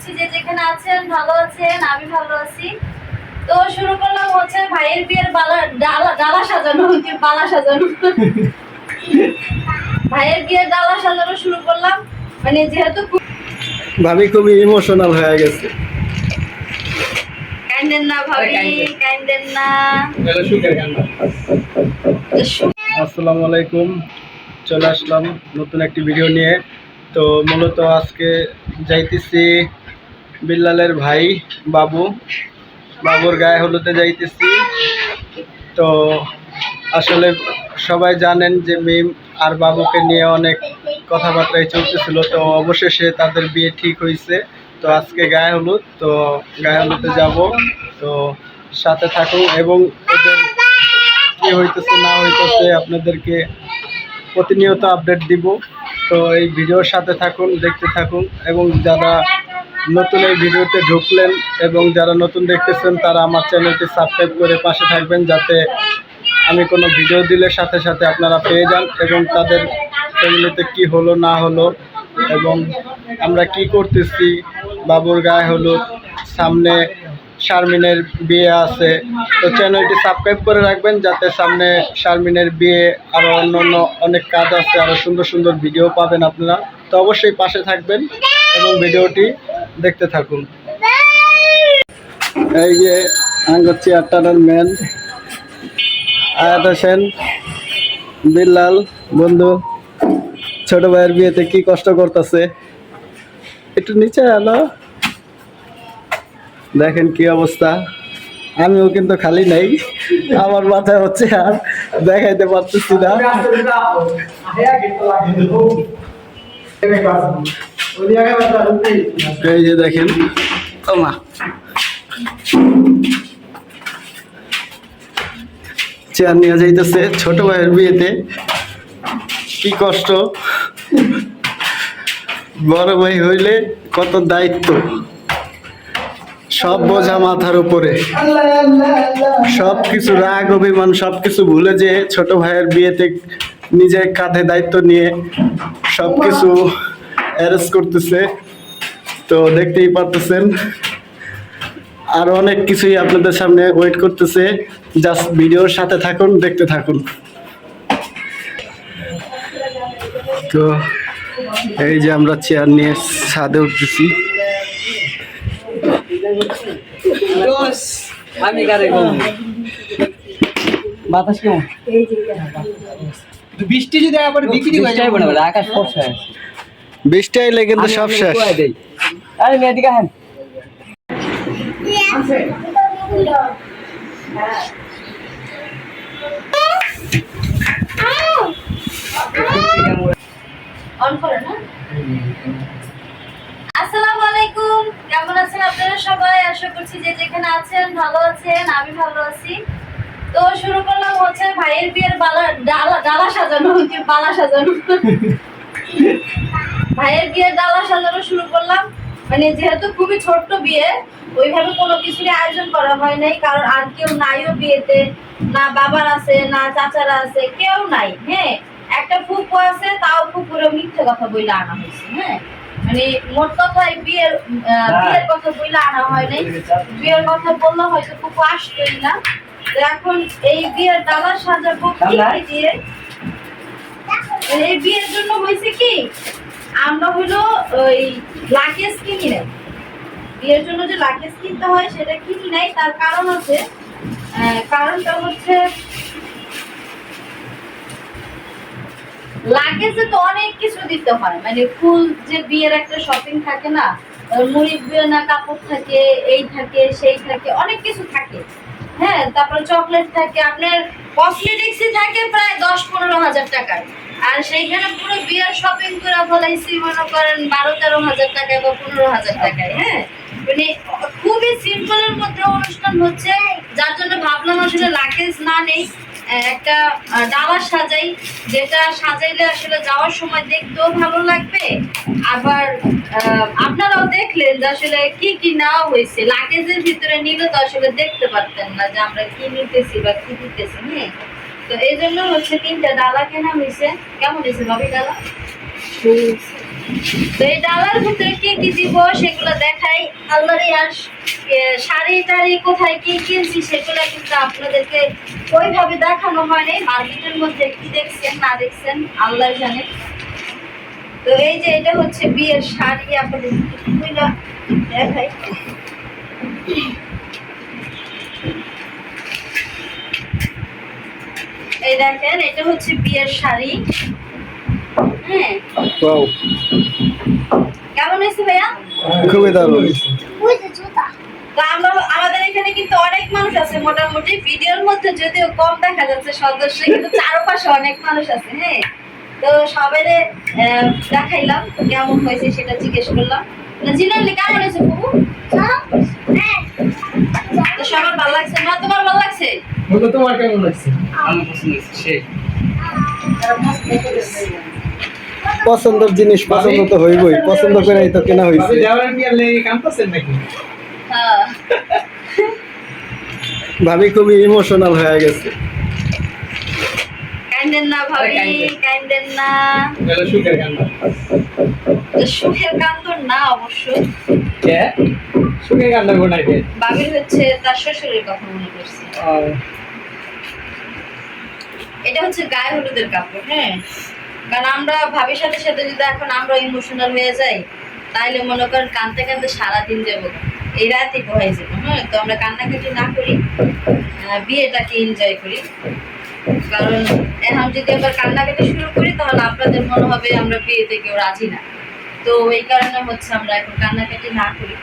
করছি যে যেখানে আছেন ভালো আছেন আমি ভালো আছি। তো শুরু করলাম হচ্ছে ভাইয়ের বিয়ের বালা ডালা ডালা সাজানো হচ্ছে বালা সাজানো। ভাইয়ের বিয়ের ডালা সাজানো শুরু করলাম। মানে যেহেতু ভাবি খুবই ইমোশনাল হয়ে গেছে। না ভাবি না। আসসালামু আলাইকুম। চলে আসলাম নতুন একটি ভিডিও নিয়ে। তো মূলত আজকে যাইতেছি বিল্লালের ভাই, বাবু। বাবুর গায়ে হলুদে যাইতেছি। তো আসলে সবাই জানেন যে মিম আর বাবুকে নিয়ে অনেক কথাবার্তায় চলতেছিল, তো অবশেষে তাদের বিয়ে ঠিক হয়েছে তো আজকে গায়ে হলুদ, তো গায়ে হলুদে যাব। তো সাথে থাকুন এবং ওদের কি হইতেছে, না হইতেছে আপনাদেরকে প্রতিনিয়ত আপডেট দিব। তো এই ভিডিওর সাথে থাকুন, দেখতে থাকুন এবং যারা নতুন এই ভিডিওতে ঢুকলেন এবং যারা নতুন দেখতেছেন, তারা আমার চ্যানেলটি সাবস্ক্রাইব করে পাশে থাকবেন যাতে আমি কোনো ভিডিও দিলে সাথে সাথে আপনারা পেয়ে যান এবং তাদের ফ্যামিলিতে কি হলো, না হলো এবং আমরা কি করতেছি, বাবুর গায়ে হলুদ, সামনে শারমিনের বিয়ে আছে। তো চ্যানেলটি সাবস্ক্রাইব করে রাখবেন যাতে সামনে শারমিনের বিয়ে আরও অন্য অন্য অনেক কাজ আছে আরও সুন্দর সুন্দর ভিডিও পাবেন আপনারা। তো অবশ্যই পাশে থাকবেন। এবং ভিডিওটি দেখতে থাকুন। এই যে আঙ্গুর চেয়ারটার ম্যান আয়াত হোসেন, বিল্লাল, বন্ধু, ছোট ভাইয়ের বিয়েতে কি কষ্ট করতেছে? একটু নিচে আলো। দেখেন কি অবস্থা। আমিও কিন্তু খালি নাই। আমার মাথায় হচ্ছে আর দেখাইতে পারতেছি না। এই যে দেখেন। চেয়ার নিয়ে যাইতেছে ছোট ভাইয়ের বিয়েতে। কি কষ্ট। বড় ভাই হইলে কত দায়িত্ব। সব বোঝা মাথার উপরে। সব কিছু রাগ অভিমান সব কিছু ভুলে যে ছোট ভাইয়ের বিয়েতে নিজের কাঁধে দায়িত্ব নিয়ে সব কিছু অ্যারেঞ্জ করতেছে। তো দেখতেই পারতেছেন। আর অনেক কিছুই আপনাদের সামনে ওয়েট করতেছে। জাস্ট ভিডিওর সাথে থাকুন দেখতে থাকুন। তো এই যে আমরা চেয়ার নিয়ে ছাদে উঠতেছি। বাতাস কেমন? বৃষ্টি যদি আবার বিক্রি হয়ে যাবে বলে আকাশ আছে। বৃষ্টি আইলে কিন্তু সব শেষ। আরে মেয়েদিকে হ্যাঁ অন করে না? আসসালামু আলাইকুম। কেমন আছেন আপনারা সবাই? আশা করছি যে যেখানে আছেন ভালো আছেন আমি ভালো আছি। তো শুরু করলাম হচ্ছে ভাইয়ের বিয়ের বালা ডালা ডালা সাজানো বালা সাজানো। ভাইয়ের বিয়ের ডালা সাজানো শুরু করলাম। মানে যেহেতু খুবই ছোট্ট বিয়ে ওইভাবে কোনো কিছুরই আয়োজন করা হয় নাই কারণ আর কেউ নাইও বিয়েতে না বাবার আছে না চাচারা আছে কেউ নাই হ্যাঁ। একটা ফুপু আছে তাও ফুপুরে মিথ্যে কথা বইলে আনা হয়েছে হ্যাঁ। মানে মোট কথা বিয়ের বিয়ের কথা বইলে আনা হয় নাই। বিয়ের কথা বললে হয়তো ফুপু আসতোই না। এখন এই বিয়ের ডালা সাজাবো দিয়ে? এই বিয়ের জন্য হয়েছে কি? আমরা হলো ওই লাকেজ কিনি নাই। বিয়ের জন্য যে লাকেজ কিনতে হয় সেটা কিনি নাই, তার কারণ আছে কারণটা হচ্ছে লাগেজে তো অনেক কিছু দিতে হয়। মানে ফুল যে বিয়ের একটা শপিং থাকে না মুড়ি না, কাপড় থাকে, এই থাকে, সেই থাকে, অনেক কিছু থাকে। হ্যাঁ তারপরে চকলেট থাকে, আপনার কসমেটিক্সই থাকে প্রায় দশ পনেরো হাজার টাকার আর সেইখানে পুরো বিয়ের শপিং করে ফলাইছি, মনে করেন বারো তেরো হাজার টাকায় বা পনেরো হাজার টাকায় হ্যাঁ? মানে খুবই সিম্পলের মধ্যে অনুষ্ঠান হচ্ছে, যার জন্য ভাবলাম আসলে লাগেজ না নেই, একটা ডালা সাজাই, যেটা সাজাইলে আসলে যাওয়ার সময় দেখতেও ভালো লাগবে। আবার আপনারাও দেখলেন যে আসলে কি কি নেওয়া হয়েছে লাগেজের ভিতরে নিলে তো আসলে দেখতে পারতেন না যে আমরা কি নিতেছি বা কি দিতেছি হ্যাঁ? তো এই জন্য হচ্ছে তিনটা ডালা কেনা হয়েছে। কেমন হয়েছে ভাবি ডালা তো এই ডালার ভিতরে কি কি দিব সেগুলো দেখাই। আল্লাহর আর শাড়ি টাড়ি কোথায় কি কিনছি সেগুলো কিন্তু আপনাদেরকে ওইভাবে দেখানো হয়নি। মার্কেটের মধ্যে কি দেখছেন, না দেখছেন, আল্লাহ জানে। তো এই যে এটা হচ্ছে বিয়ের শাড়ি, আপনাদের দেখাই। এই দেখেন এটা হচ্ছে বিয়ের শাড়ি। হ্যাঁ। কেমন হয়েছে ভাইয়া? খুবই দারুণ। আমরা আমাদের এখানে কিন্তু অনেক মানুষ আছে মোটামুটি। ভিডিওর মধ্যে যদিও কম দেখা যাচ্ছে সদস্য কিন্তু চারপাশে অনেক মানুষ আছে হ্যাঁ। তো সবাই দেখাইলাম কেমন হয়েছে সেটা জিজ্ঞেস করলাম। জিনালি কেমন হয়েছে বাবু? তো সবার ভালো লাগছে। না তোমার ভালো তোমার কেমন লাগছে? আমার পছন্দ হয়েছে পছন্দের জিনিস পছন্দ তো হইবই পছন্দ করেই তো কেনা নাকি? হ্যাঁ। ভাবি খুবই ইমোশনাল হয়ে গেছে। না ভাবি না। সুখের কান্না তো সুখের কান্তর না অবশ্য। সুখের কান্না গোনাই কে বাবির হচ্ছে তার শ্বশুরের কথা মনে করছে এটা হচ্ছে গায়ে হলুদের কাপড় হ্যাঁ। কারণ আমরা ভাবির সাথে সাথে যদি এখন আমরা ইমোশনাল হয়ে যাই তাইলে মনে করেন কানতে কানতে সারাদিন যাব। এই রাতে হয়ে যাব হ্যাঁ। তো আমরা কান্নাকাটি না করি বিয়েটাকে এনজয় করি। কারণ এখন যদি আমরা কান্নাকাটি শুরু করি তাহলে আপনাদের মনে হবে আমরা বিয়েতে কেউ রাজি না। তো এই কারণে হচ্ছে আমরা এখন কান্নাকাটি না করি।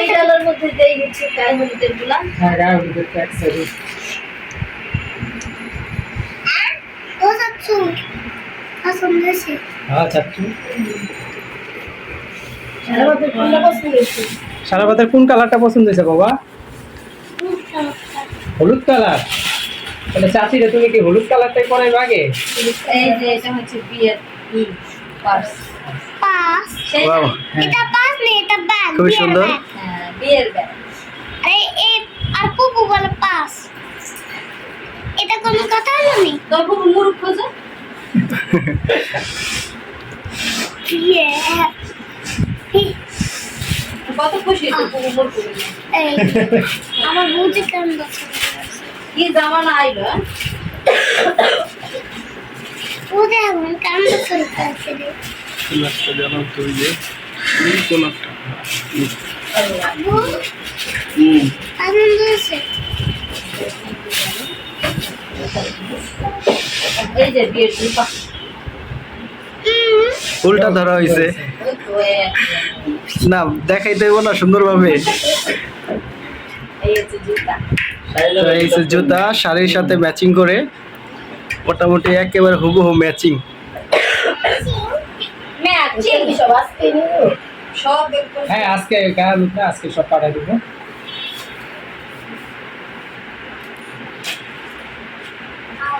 এই ডালার মধ্যে দেই হচ্ছে গায়ে হলুদেরগুলা হ্যাঁ গায়ে হলুদের হ্যাঁ চাচ্ছু সারা বাতের কোন কালারটা পছন্দ হয়েছে বাবা? হলুদ কালার। তাহলে চাচিরে তুমি কি হলুদ কালারটাই পরে আগে? এই যে এটা হচ্ছে বিয়ের পার্স। পাস? এটা পাস না এটা ব্যাগ খুবই সুন্দর। হ্যাঁ, বিয়ের ব্যাগ। আরে এই আর পুপু বলে পাস। এটা কোনো কথা হলো নি? তোর খুব মূর্খ যে। কত খুশি তো খুব মূর্খ আমার বুঝে কেন কি জামানা আইলো? বুঝে এখন শুরু করছে রে। জানো আনন্দ হয়েছে? ফুলটা ধরা হয়েছে না দেখাই দেব না সুন্দরভাবে। এই হচ্ছে জুতা। শাড়ির সাথে ম্যাচিং করে মোটামুটি একেবারে হুবহু ম্যাচিং হ্যাঁ আজকে আজকে সব পাঠাই দেবো।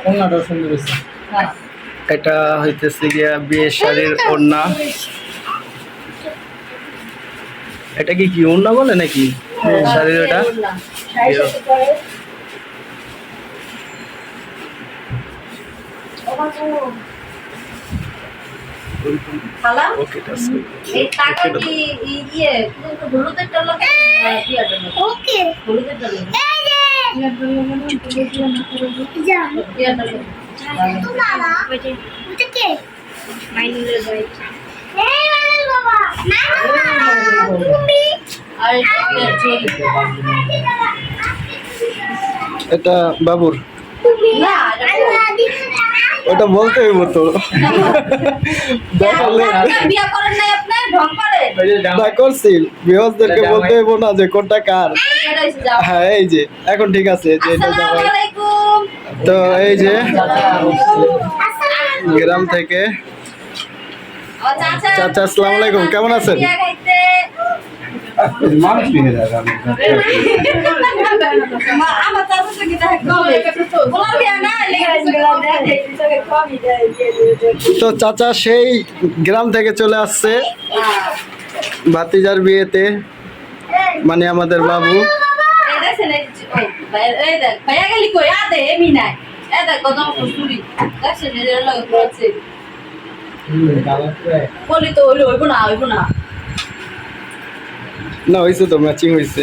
ওনাটাও সুন্দর হয়েছে। হ্যাঁ। এটা হইতেছে গিয়া বিয়ের শাড়ির ওড়না। এটা কি কি ওড়না বলে নাকি? শাড়ির ওটা শাড়ির ওকে টাকা কি ইয়ে হলুদের ডাল লাগে? ওকে। হলুদের ডাল এটা বাবুর ওটা বলতে হইব তো দেখালে বিয়া করেন নাই আপনি? না করছি বিহসদেরকে বলতে হইব না যে কোনটা কার। হ্যাঁ এই যে। এখন ঠিক আছে যে। তো এই যে গ্রাম থেকে। চাচা চাচা, আসসালামু আলাইকুম, কেমন আছেন? মানুষ তো চাচা সেই গ্রাম থেকে চলে আসছে। ভাতিজার বিয়েতে মানে আমাদের বাবু না হয়েছে তো ম্যাচিং ওই, ভাইয়া- এই দেখ, ভাইয়া গেলি কই? আ দে, এমনি নাই। এই দেখ, কত কুসুরি। দেখছেন, এই যে লগে ঘুরাচ্ছে। বলি তো হইল, হইবো না, হইবো না। না হয়েছে তো ম্যাচিং হয়েছে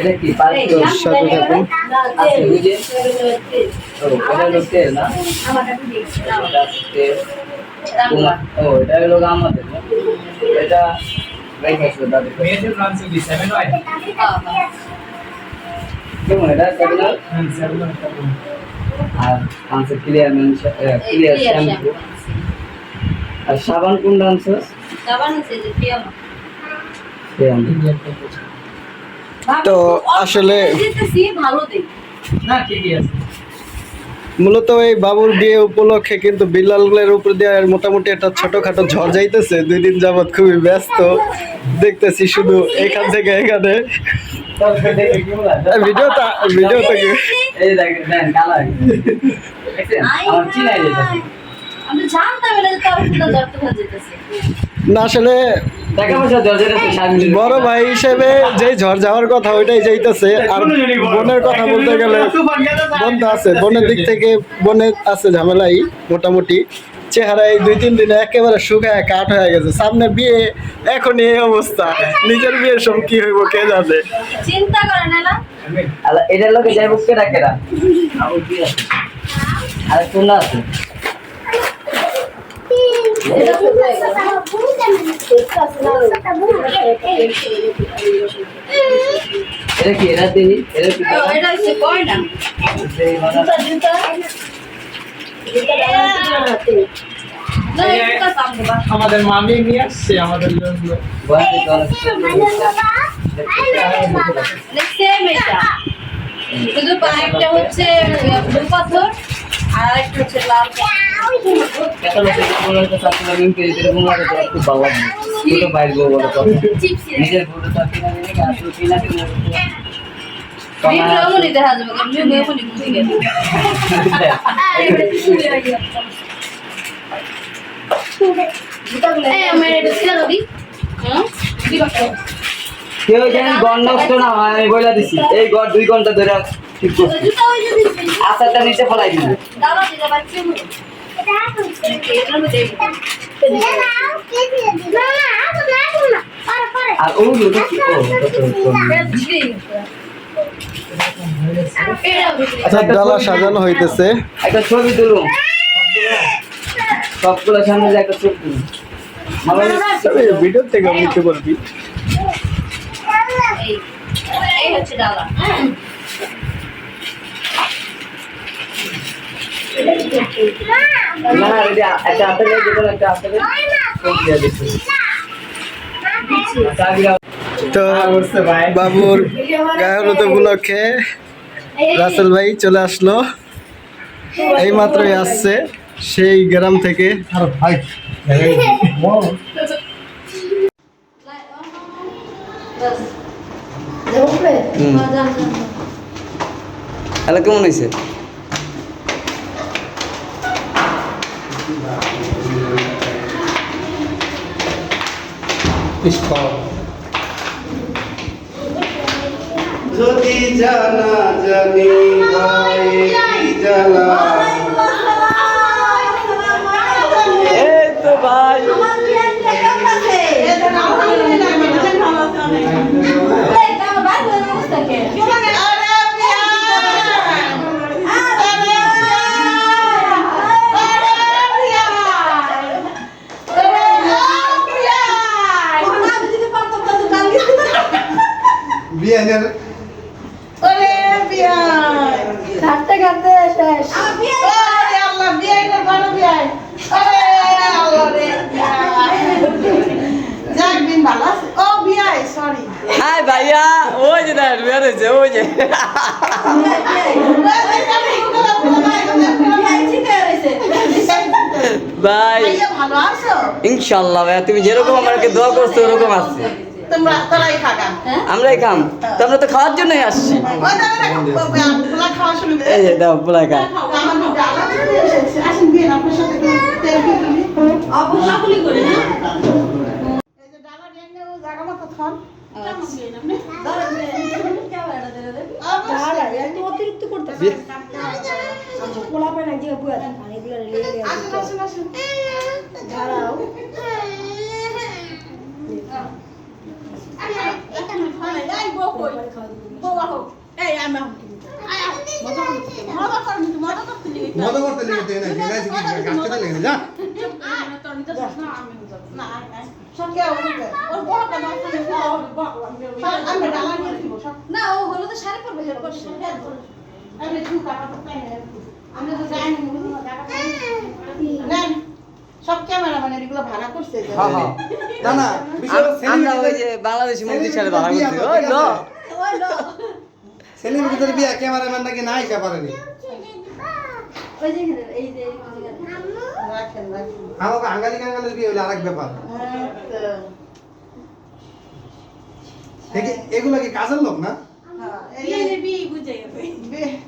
কাছে আছে। কেমন এটা সেভেন আর পাঁচশো ক্লিয়ার ক্লিয়ার শ্যাম্পু আর সাবান কোনটা আনছো? সাবান আছে যে পিয়ামা তো আসলে- মূলত এই বাবুর বিয়ে উপলক্ষে কিন্তু বিল্লালের উপর দিয়ে আর মোটামুটি একটা ছোটখাটো ঝড় যাইতেছে। দুই দিন যাবৎ খুবই ব্যস্ত। দেখতেছি শুধু এখান থেকে এখানে। ভিডিও তো ভিডিও তো কি- এই দেখেন দেন কালার। দেখছেন? আমার চিনাই যেতেছে। আমি জানতাম এটা যে তোর পুরো দর্দ যেতেছে হ্যাঁ। না আসলে বড় ভাই হিসেবে যেই ঝড় যাওয়ার কথা ওইটাই যাইতেছে আর বোনের কথা বলতে গেলে বোন তো আছে বোনের দিক থেকে বোনের আছে ঝামেলাই মোটামুটি চেহারা এই দুই তিন দিনে একেবারে শুকায় কাঠ হয়ে গেছে সামনে বিয়ে এখন এই অবস্থা নিজের বিয়ের সব কি হইব কে জানে চিন্তা করে না আলা এটার লোকে যাইব কি আছে আর কোন আছে এটা কি এরা কি এটা হচ্ছে কয়না না এটা আমাদের মামি নিয়ে আসছে আমাদের জন্য শুধু একটা হচ্ছে ব্লু পাথর আর একটা হচ্ছে লাল খুব ভালো লাগে ছোট বাইর বউ বলে কথা। নিজের ফটো চাকরি না নিয়ে আসলে দেখা যাবে? কেউ জানি হয় আমি বলে দিছি। এই গড় দুই ঘণ্টা ধরে ঠিক আচারটা নিচে ফেলাই মধ্যে আর ও কি আচ্ছা ডালা সাজানো হইতেছে। একটা ছবি তুলুন। সবগুলো সামনে যে একটা ছবি তুলুন। ভিডিও থেকে নিতে পারবি এই হচ্ছে ডালা। না একটা আপেল একটা তো বাবুর গায়ে হলুদ উপলক্ষে রাসেল ভাই চলে আসলো। এই মাত্রই আসছে সেই গ্রাম থেকে। তাহলে কেমন হয়েছে? যদি জানা জানি জ্বালা বিয়ানের ভাইয়া ওই যে দাঁড় বের ভাই ইনশাল্লাহ ভাইয়া তুমি যেরকম আমাকে দোয়া করছ ওরকম আছে। তোমরা তোরাই থাকা আমরাই খাম। তো তো খাওয়ার জন্যই আসছি। এই যে দাও পোলাই খা। না যে জায়গা মতো খান আসেন আসেন আসেন দাঁড়াও না জিজ্ঞাসা কি গাছটা লেগে যা না ও হলো তো পাই না সব ক্যামেরা মানে এগুলো ভাড়া করছে যে হ্যাঁ হ্যাঁ। না না আমরা ওই যে বাংলাদেশি মন্ত্রী সাথে ধরা করছি। ওই লো। সেলিমের ভিতরে বিয়া ক্যামেরাম্যান নাকি না আইসা পারেনি ওই যে এই যে রাখেন রাখেন। আমাকে আঙ্গালি কাঙ্গালের বিয়ে আরেক ব্যাপার। আচ্ছা। এগুলো কি কাজের লোক না? হ্যাঁ, এই যে বে-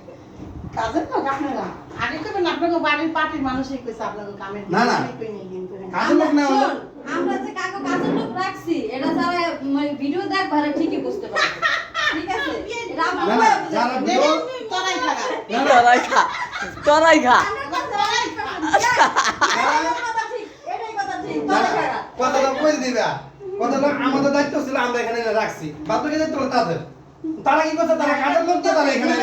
কাজের লোক আপনারা। আগে কবেন আপনাকে বাড়ির পার্টির মানুষই কইছে আপনাকে কামের না, না। কিন্তু। কাজের লোক না আমরা যে কাকু কাজের লোক রাখছি এটা যারা মানে ভিডিও ঠিকই বুঝতে পারবে। ঠিক আছে? তোরাই তোরাই খা তোরাই খা? কথাটা কই দিবা? কথাটা আমাদের দায়িত্ব ছিল আমরা এখানে রাখছি। বাদ বাকি দায়িত্ব তাদের। তারা কি করছে? তারা কাজের লোক দিয়ে তারা এখানে।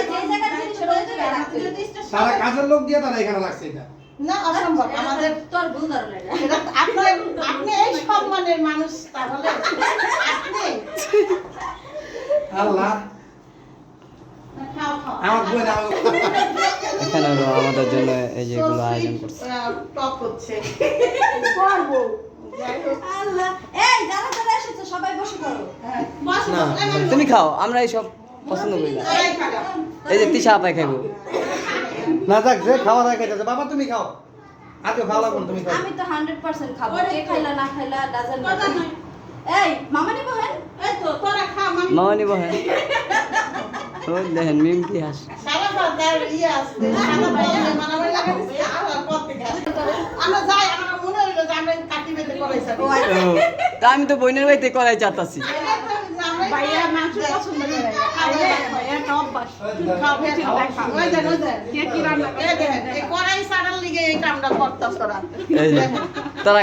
তারা কাজের লোক দিয়ে তারা এখানে রাখছে এটা। না অসম্ভব। আমাদের তোর ভুল ধারণা এটা এটা তো আপনার আপনি এই সম্মানের মানুষ তাহলে। আপনি আল্লাহ। খাও খাও। আমার বই না এখানে আমাদের জন্য এই যেগুলো আয়োজন করছে। টক হচ্ছে। করব যাই হোক। আল্লাহ। এই যারা যারা এসেছে সবাই বসে করো হ্যাঁ, তুমি খাও আমরা এই সব পছন্দ করি না। এই যে তিশা আপায় খাইবো। না যাক যে খাওয়া দাওয়া খাইতেছে বাবা তুমি খাও। আগে ভালো লাগবে তুমি খাও। আমি তো হান্ড্রেড পার্সেন্ট খাব। কে খাইলা না খাইলা ডাজেন্ট এই মামা নিবো হ্যাঁ এই তো, তোরা খা, মামি। মামা নিব হ্যাঁ ও দেখেন মিম কি হাস। সারা পাতার ইয়ে আছে, সারা পাতার মারামারি লাগাইছে, আমি তো বোনের বাড়িতে করাই চাতাছি তোরা। যে তোরা